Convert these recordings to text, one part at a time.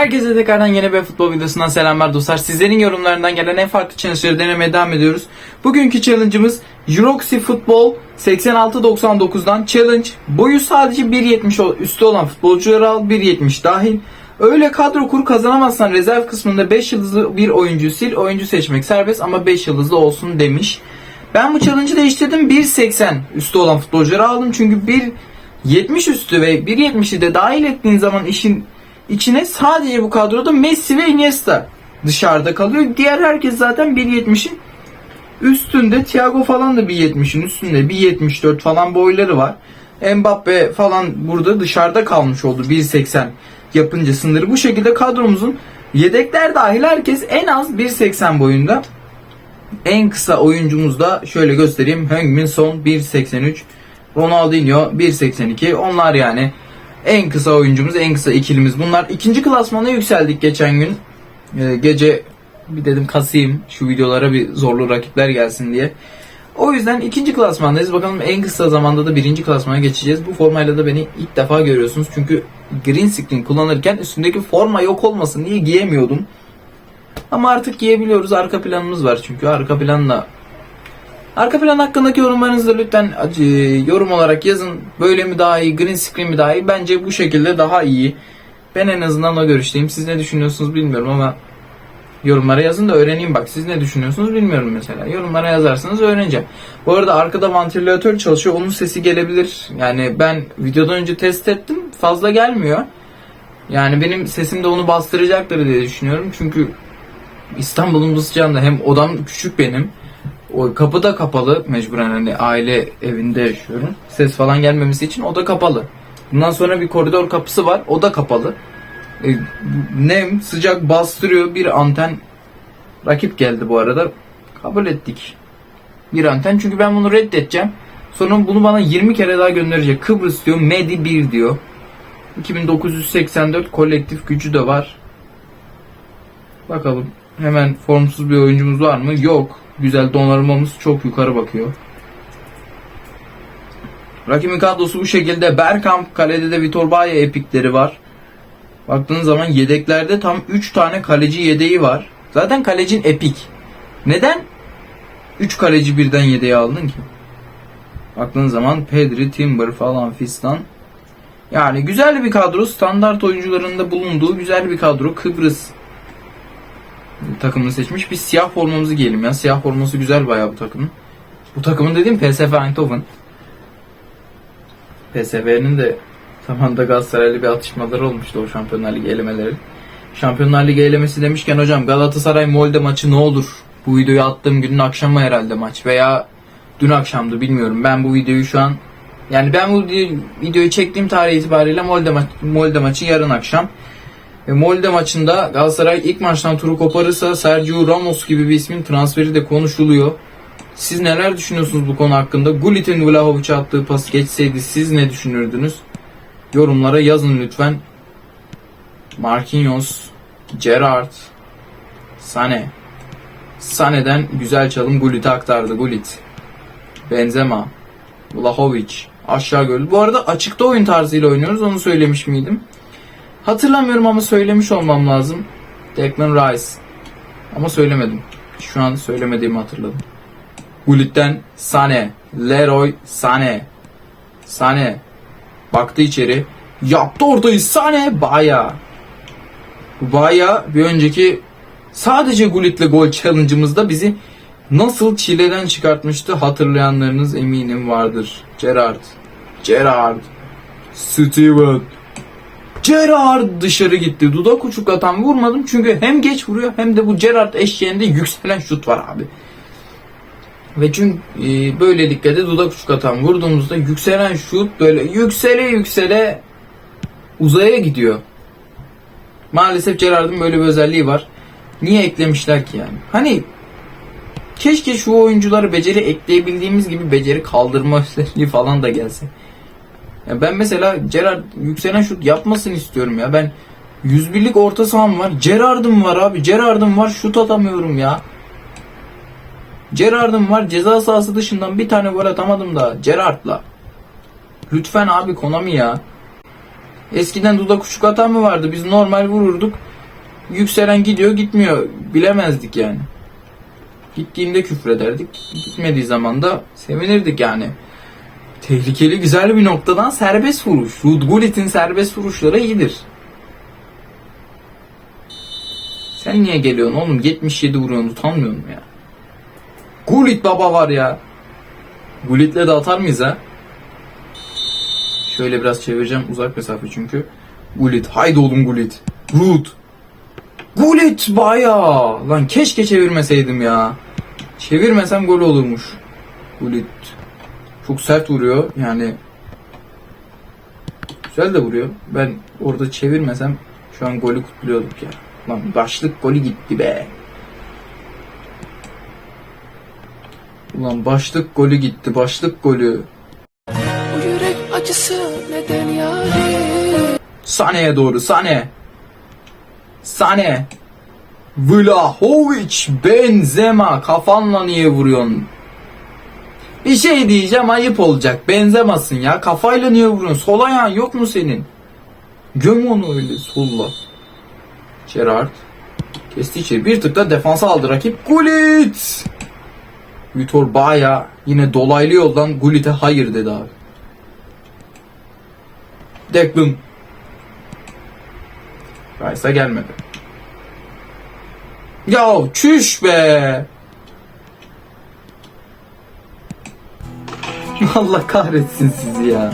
Herkese tekrardan yeni bir futbol videosundan selamlar dostlar. Sizlerin yorumlarından gelen en farklı challenge'ları denemeye devam ediyoruz. Bugünkü challenge'ımız Euroxy Futbol 86-99'dan challenge. Boyu sadece 1.70 o- üstü olan futbolcuları al 1.70 dahil. Öyle kadro kur kazanamazsan rezerv kısmında 5 yıldızlı bir oyuncu sil. Oyuncu seçmek serbest ama 5 yıldızlı olsun demiş. Ben bu challenge'ı değiştirdim. 1.80 üstü olan futbolcuları aldım. Çünkü 1.70 üstü ve 1.70'i de dahil ettiğin zaman işin içine sadece bu kadroda Messi ve Iniesta dışarıda kalıyor. Diğer herkes zaten 1.70'in üstünde. Thiago falan da 1.70'in üstünde. 1.74 falan boyları var. Mbappe falan burada dışarıda kalmış oldu 1.80 yapınca sınırı. Bu şekilde kadromuzun yedekler dahil herkes en az 1.80 boyunda. En kısa oyuncumuz da şöyle göstereyim. Heung-min Son 1.83. Ronaldinho 1.82. Onlar yani en kısa oyuncumuz, en kısa ikilimiz bunlar. İkinci klasmana yükseldik geçen gün. Ee, gece bir dedim kasayım şu videolara bir zorlu rakipler gelsin diye. O yüzden ikinci klasmandayız. Bakalım en kısa zamanda da birinci klasmana geçeceğiz. Bu formayla da beni ilk defa görüyorsunuz. Çünkü green screen kullanırken üstündeki forma yok olmasın diye giyemiyordum. Ama artık giyebiliyoruz. Arka planımız var çünkü. Arka planla Arka plan hakkındaki yorumlarınızı da lütfen acı, yorum olarak yazın. Böyle mi daha iyi, green screen mi daha iyi? Bence bu şekilde daha iyi. Ben en azından o görüşteyim. Siz ne düşünüyorsunuz bilmiyorum ama yorumlara yazın da öğreneyim bak. Siz ne düşünüyorsunuz bilmiyorum mesela. Yorumlara yazarsanız öğreneceğim. Bu arada arkada vantilatör çalışıyor. Onun sesi gelebilir. Yani ben videodan önce test ettim. Fazla gelmiyor. Yani benim sesim de onu bastıracaktır diye düşünüyorum. Çünkü İstanbul'un bu sıcağında hem odam küçük benim. O kapı da kapalı mecburen hani aile evinde yaşıyorum. Ses falan gelmemesi için o da kapalı. Bundan sonra bir koridor kapısı var. O da kapalı. E, nem sıcak bastırıyor. Bir anten rakip geldi bu arada. Kabul ettik. Bir anten çünkü ben bunu reddedeceğim. Sonra bunu bana 20 kere daha gönderecek. Kıbrıs diyor. Medi 1 diyor. 2984 kolektif gücü de var. Bakalım. Hemen formsuz bir oyuncumuz var mı? Yok. Güzel donanımımız çok yukarı bakıyor. Rakibin kadrosu bu şekilde. Bergkamp kalede de Vitor Baye epikleri var. Baktığınız zaman yedeklerde tam 3 tane kaleci yedeği var. Zaten kalecin epik. Neden 3 kaleci birden yedeğe aldın ki? Baktığınız zaman Pedri, Timber falan fistan. Yani güzel bir kadro. Standart oyuncularında bulunduğu güzel bir kadro. Kıbrıs takımını seçmiş. Biz siyah formamızı giyelim ya. Siyah forması güzel bayağı bu takımın. Bu takımın dediğim PSV Eindhoven. PSV'nin de zamanda Galatasaray'la bir atışmaları olmuştu o Şampiyonlar Ligi elemeleri. Şampiyonlar Ligi elemesi demişken hocam Galatasaray Molde maçı ne olur? Bu videoyu attığım günün akşamı herhalde maç veya dün akşamdı bilmiyorum. Ben bu videoyu şu an yani ben bu videoyu çektiğim tarih itibariyle Molde, ma Molde maçı yarın akşam. Ve Molde maçında Galatasaray ilk maçtan turu koparırsa Sergio Ramos gibi bir ismin transferi de konuşuluyor. Siz neler düşünüyorsunuz bu konu hakkında? Gullit'in Vlahovic'e attığı pas geçseydi siz ne düşünürdünüz? Yorumlara yazın lütfen. Marquinhos, Gerrard, Sane. Sane'den güzel çalım Gullit'e aktardı Gullit. Benzema, Vlahovic, aşağı gördü. Bu arada açıkta oyun tarzıyla oynuyoruz onu söylemiş miydim? Hatırlamıyorum ama söylemiş olmam lazım. Declan Rice. Ama söylemedim. Şu an söylemediğimi hatırladım. Gullit'ten Sane. Leroy Sane. Sane. Baktı içeri. Yaptı ortayı Sane. Baya. Baya bir önceki sadece Gullit'le gol challenge'ımızda bizi nasıl çileden çıkartmıştı hatırlayanlarınız eminim vardır. Gerard. Gerard. Steven. Gerard dışarı gitti. Dudak uçuk atan vurmadım çünkü hem geç vuruyor hem de bu Gerard eşeğinde yükselen şut var abi. Ve çünkü e, böylelikle de dudak uçuk atan vurduğumuzda yükselen şut böyle yüksele yüksele uzaya gidiyor. Maalesef Gerard'ın böyle bir özelliği var. Niye eklemişler ki yani? Hani keşke şu oyuncuları beceri ekleyebildiğimiz gibi beceri kaldırma özelliği falan da gelse. Ya ben mesela Gerard yükselen şut yapmasını istiyorum ya. Ben 101'lik orta saham var. Gerard'ım var abi. Gerard'ım var. Şut atamıyorum ya. Gerard'ım var. Ceza sahası dışından bir tane gol atamadım da. Gerard'la. Lütfen abi Konami ya. Eskiden dudak uçuk atan mı vardı? Biz normal vururduk. yükselen gidiyor gitmiyor. Bilemezdik yani. Gittiğinde küfrederdik. Gitmediği zaman da sevinirdik yani. Tehlikeli güzel bir noktadan serbest vuruş. Ruud serbest vuruşları iyidir. Sen niye geliyorsun oğlum? 77 vuruyorsun utanmıyor musun ya? Gullit baba var ya. Gullit'le de atar mıyız ha? Şöyle biraz çevireceğim uzak mesafe çünkü. Gullit. Haydi oğlum Gullit. Ruud. Gullit baya. Lan keşke çevirmeseydim ya. Çevirmesem gol olurmuş. Gullit. Çok sert vuruyor. Yani güzel de vuruyor. Ben orada çevirmesem şu an golü kutluyorduk ya. Lan başlık golü gitti be. Ulan başlık golü gitti. Başlık golü. Bu yürek acısı neden yarim? Sane'ye doğru Sane. Sane. Vlahovic, Benzema kafanla niye vuruyorsun? Bir şey diyeceğim ayıp olacak. Benzemasın ya. Kafayla niye vuruyorsun? Sol ayağın yok mu senin? Göm onu öyle solla. Gerard. Kesti içeri. Bir tık da defansa aldı rakip. Gullit. Vitor Baya yine dolaylı yoldan Gullit'e hayır dedi abi. Declan Rice'a gelmedi. Ya çüş be. Allah kahretsin sizi ya.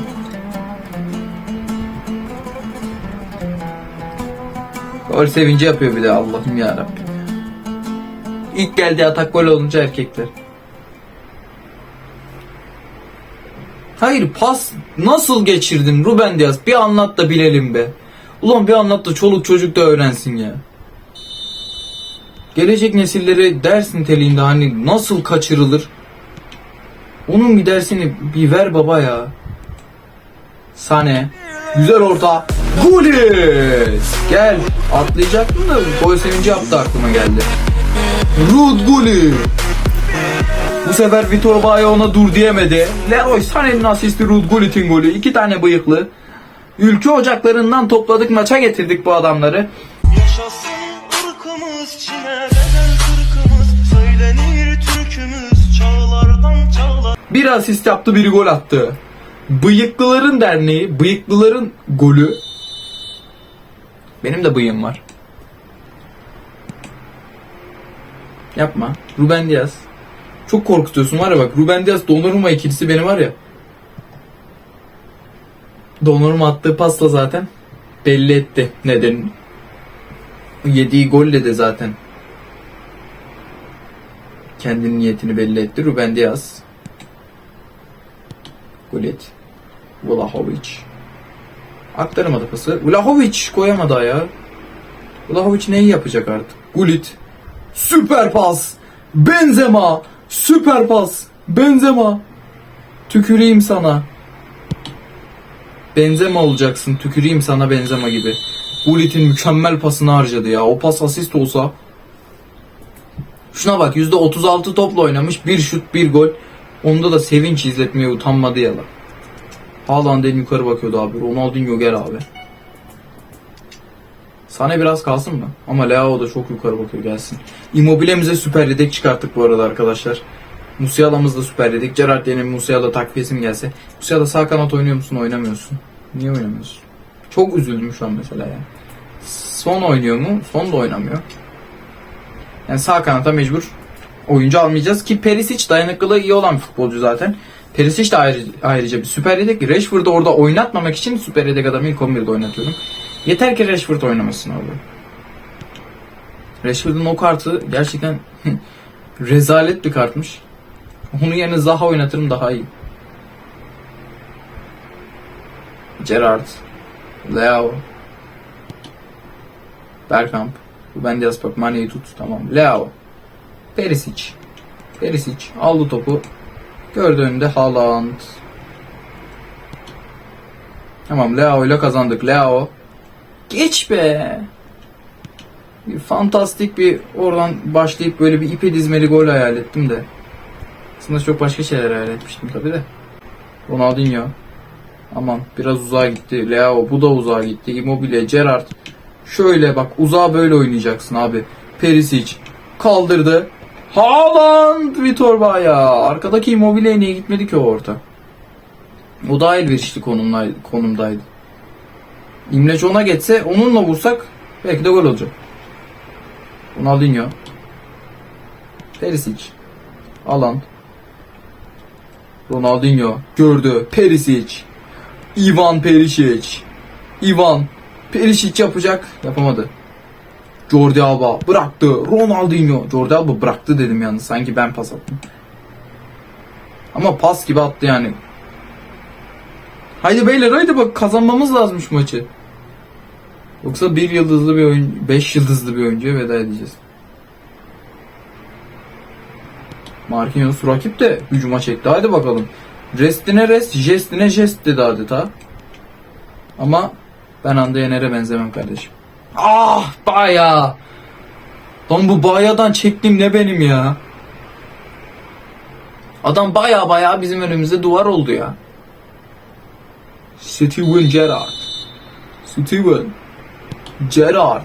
Gol sevinci yapıyor bir de Allah'ım ya Rabbim. İlk geldiği atak gol olunca erkekler. Hayır pas nasıl geçirdin Ruben Diaz? Bir anlat da bilelim be. Ulan bir anlat da çoluk çocuk da öğrensin ya. Gelecek nesillere ders niteliğinde hani nasıl kaçırılır? Onun bir dersini bir ver baba ya. Sane. Güzel orta. Gullit. Gel. Atlayacaktım da gol sevinci yaptı aklıma geldi. Ruud Gullit. Bu sefer Vitor Baye ona dur diyemedi. Leroy Sané'nin asisti Ruud Gullit'in golü. İki tane bıyıklı. Ülke ocaklarından topladık maça getirdik bu adamları. Bir asist yaptı biri gol attı. Bıyıklıların derneği, bıyıklıların golü. Benim de bıyığım var. Yapma. Ruben Diaz. Çok korkutuyorsun var ya bak. Ruben Diaz Donnarumma ikilisi beni var ya. Donnarumma attığı pasla zaten belli etti neden. Yediği golle de zaten kendinin niyetini belli etti. Ruben Diaz. Gullit. Vlahovic. Aktaramadı pası. Vlahovic koyamadı ayağı. Vlahovic neyi yapacak artık? Gullit. Süper pas. Benzema. Süper pas. Benzema. Tüküreyim sana. Benzema olacaksın. Tüküreyim sana Benzema gibi. Gullit'in mükemmel pasını harcadı ya. O pas asist olsa. Şuna bak %36 topla oynamış. Bir şut bir gol. Onda da sevinç izletmeye utanmadı ya lan. Haaland en yukarı bakıyordu abi. Ronaldinho gel abi. Sana biraz kalsın mı? Ama Leao da çok yukarı bakıyor gelsin. Immobile'mize süper yedek çıkarttık bu arada arkadaşlar. Musiala'mız da süper yedek. Gerard yerine Musiala takviyesi mi gelse? Musiala sağ kanat oynuyor musun? Oynamıyorsun. Niye oynamıyorsun? Çok üzüldüm şu an mesela ya. Son oynuyor mu? Son da oynamıyor. Yani sağ kanata mecbur oyuncu almayacağız ki Perisic dayanıklılığı iyi olan bir futbolcu zaten. Perisic de ayrı, ayrıca bir süper yedek. Rashford'u orada oynatmamak için süper yedek adamı ilk 11'de oynatıyorum. Yeter ki Rashford oynamasın abi. Rashford'un o kartı gerçekten rezalet bir kartmış. Onun yerine Zaha oynatırım daha iyi. Gerrard, Leo, Bergkamp, Ruben Dias bak Mane'yi tut tamam. Leo, Perisic, Perisic aldı topu. Gördü önünde Haaland. Tamam Leo ile kazandık. Leo. Geç be. Bir fantastik bir oradan başlayıp böyle bir ipe dizmeli gol hayal ettim de. Aslında çok başka şeyler hayal etmiştim tabi de. Ronaldinho. Aman biraz uzağa gitti. Leo bu da uzağa gitti. Immobile, Gerrard. Şöyle bak uzağa böyle oynayacaksın abi. Perisic kaldırdı. Haaland Vitor Baya. Arkadaki Immobile niye gitmedi ki o orta? O daha elverişli konumdaydı. konumdaydı. İmleç ona geçse onunla vursak belki de gol olacak. Ronaldinho. Perisic. Alan. Ronaldinho. Gördü. Perisic. Ivan Perisic. Ivan. Perisic yapacak. Yapamadı. Jordi Alba bıraktı. Ronaldinho. Jordi Alba bıraktı dedim yalnız. Sanki ben pas attım. Ama pas gibi attı yani. Haydi beyler haydi bak kazanmamız lazım şu maçı. Yoksa bir yıldızlı bir oyun, beş yıldızlı bir oyuncuya veda edeceğiz. Marquinhos rakip de hücuma çekti. Hadi bakalım. Restine rest, jestine jest dedi adeta. Ama ben Hande Yener'e benzemem kardeşim. Ah baya. Lan bu bayadan çektim ne benim ya. Adam baya baya bizim önümüzde duvar oldu ya. Steven Gerrard. Steven Gerrard.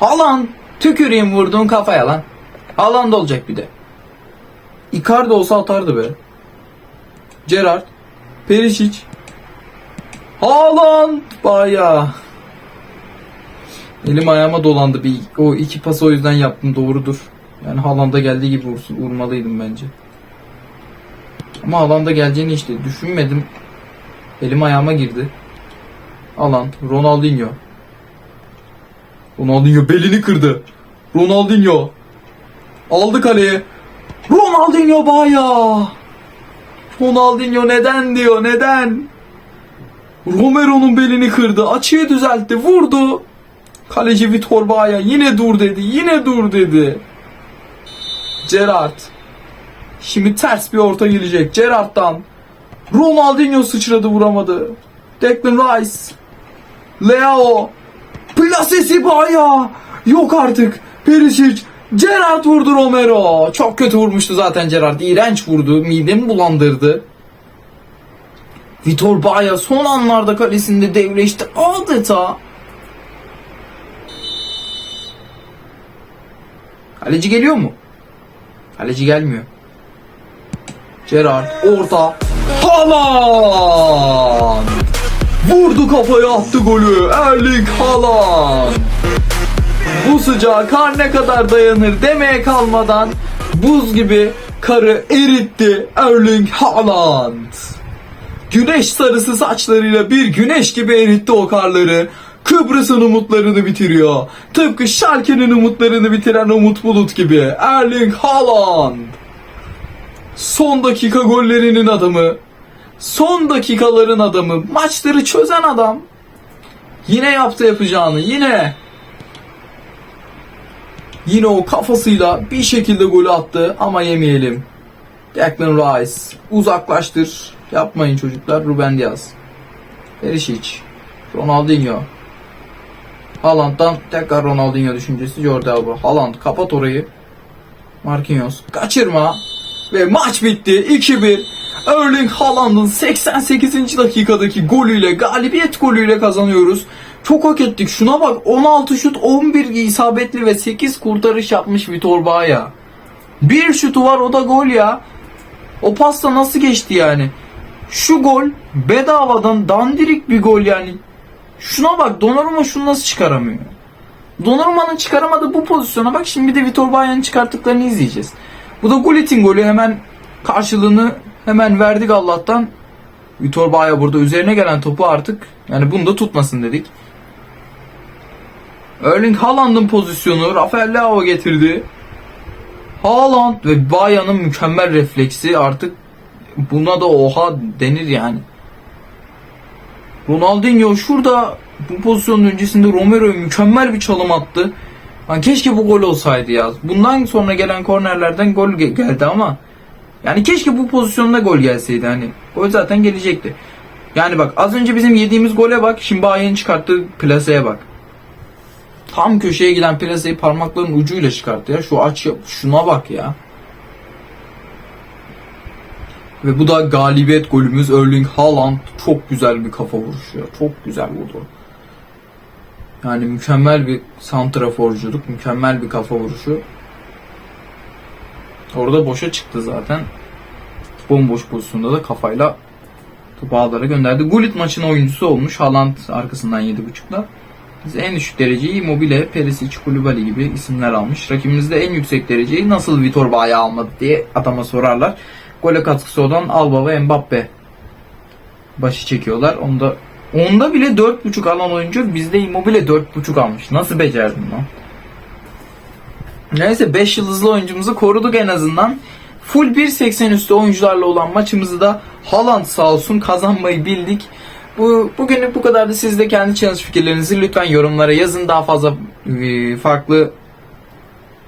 Haaland tüküreyim vurduğun kafaya lan. Haaland olacak bir de. Icardi olsa atardı be. Gerrard. Perisic. Haaland baya. Elim ayağıma dolandı bir o iki pası o yüzden yaptım doğrudur. Yani Haaland'a geldiği gibi vursun, vurmalıydım bence. Ama Haaland'a geleceğini işte düşünmedim. Elim ayağıma girdi. Haaland, Ronaldinho. Ronaldinho belini kırdı. Ronaldinho. Aldı kaleye. Ronaldinho baya. Ronaldinho neden diyor neden? Romero'nun belini kırdı. Açıyı düzeltti. Vurdu. Kaleci Vitor Baya yine dur dedi. Yine dur dedi. Gerrard. Şimdi ters bir orta gelecek. Gerrard'dan. Ronaldinho sıçradı vuramadı. Declan Rice. Leo. Plasesi Baya. Yok artık. Perisic. Gerrard vurdu Romero. Çok kötü vurmuştu zaten Gerrard. İğrenç vurdu. Midemi bulandırdı. Vitor Baya son anlarda kalesinde devleşti. Adeta. Kaleci geliyor mu? Kaleci gelmiyor. Gerrard orta. Haaland! Vurdu kafaya attı golü. Erling Haaland. Bu sıcağa kar ne kadar dayanır demeye kalmadan buz gibi karı eritti Erling Haaland. Güneş sarısı saçlarıyla bir güneş gibi eritti o karları. Kıbrıs'ın umutlarını bitiriyor. Tıpkı Schalke'nin umutlarını bitiren Umut Bulut gibi. Erling Haaland. Son dakika gollerinin adamı. Son dakikaların adamı. Maçları çözen adam. Yine yaptı yapacağını. Yine. Yine o kafasıyla bir şekilde golü attı ama yemeyelim. Declan Rice. Uzaklaştır. Yapmayın çocuklar. Ruben Diaz. Perisic. Ronaldinho. Haaland'dan tekrar Ronaldinho düşüncesi Jordi Alba. Haaland kapat orayı. Marquinhos kaçırma. Ve maç bitti. 2-1. Erling Haaland'ın 88. dakikadaki golüyle galibiyet golüyle kazanıyoruz. Çok hak ettik. Şuna bak 16 şut 11 isabetli ve 8 kurtarış yapmış Vitor Baya. Bir şutu var o da gol ya. O pasta nasıl geçti yani? Şu gol bedavadan dandirik bir gol yani. Şuna bak Donnarumma şunu nasıl çıkaramıyor? Donnarumma'nın çıkaramadığı bu pozisyona bak şimdi bir de Vitor Baya'nın çıkarttıklarını izleyeceğiz. Bu da Gullit'in golü hemen karşılığını hemen verdik Allah'tan. Vitor Baya burada üzerine gelen topu artık yani bunu da tutmasın dedik. Erling Haaland'ın pozisyonu Rafael Leao getirdi. Haaland ve Baya'nın mükemmel refleksi artık buna da oha denir yani. Ronaldinho şurada bu pozisyonun öncesinde Romero'ya mükemmel bir çalım attı. Lan keşke bu gol olsaydı ya. Bundan sonra gelen kornerlerden gol ge- geldi ama yani keşke bu pozisyonda gol gelseydi hani. Gol zaten gelecekti. Yani bak az önce bizim yediğimiz gole bak. Şimdi Bayern çıkarttığı plaseye bak. Tam köşeye giden plaseyi parmakların ucuyla çıkarttı ya. Şu aç şuna bak ya. Ve bu da galibiyet golümüz Erling Haaland. Çok güzel bir kafa vuruşu ya. Çok güzel vurdu. Yani mükemmel bir santraforculuk, mükemmel bir kafa vuruşu. Orada boşa çıktı zaten. Bomboş pozisyonda da kafayla topu ağlara gönderdi. Gullit maçın oyuncusu olmuş. Haaland arkasından 7.5'la. Biz en düşük dereceyi Immobile, Perisic, Koulibaly gibi isimler almış. Rakibimiz de en yüksek dereceyi nasıl Vitor Baye almadı diye adama sorarlar. Gole katkısı olan Alba ve Mbappe başı çekiyorlar. Onda onda bile 4.5 alan oyuncu bizde Immobile 4.5 almış. Nasıl becerdin lan? Neyse 5 yıldızlı oyuncumuzu koruduk en azından. Full 1.80 üstü oyuncularla olan maçımızı da Haaland sağ olsun kazanmayı bildik. Bu bugünlük bu kadardı. Siz de kendi challenge fikirlerinizi lütfen yorumlara yazın. Daha fazla e, farklı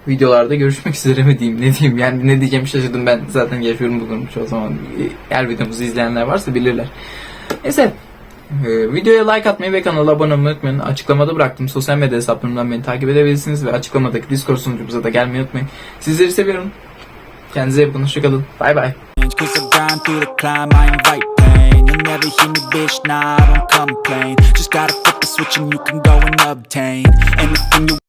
videolarda görüşmek üzere mi diyeyim ne diyeyim yani ne diyeceğimi şaşırdım ben zaten yaşıyorum bu durumu o zaman E, her videomuzu izleyenler varsa bilirler. Neyse e, videoya like atmayı ve kanala abone olmayı unutmayın. Açıklamada bıraktım. Sosyal medya hesaplarımdan beni takip edebilirsiniz ve açıklamadaki Discord sunucumuza da gelmeyi unutmayın. Sizleri seviyorum. Kendinize iyi bakın. Hoşçakalın. Bay bay. Never hear me, bitch, nah, I don't complain Just gotta flip the switch and you can go and obtain Anything you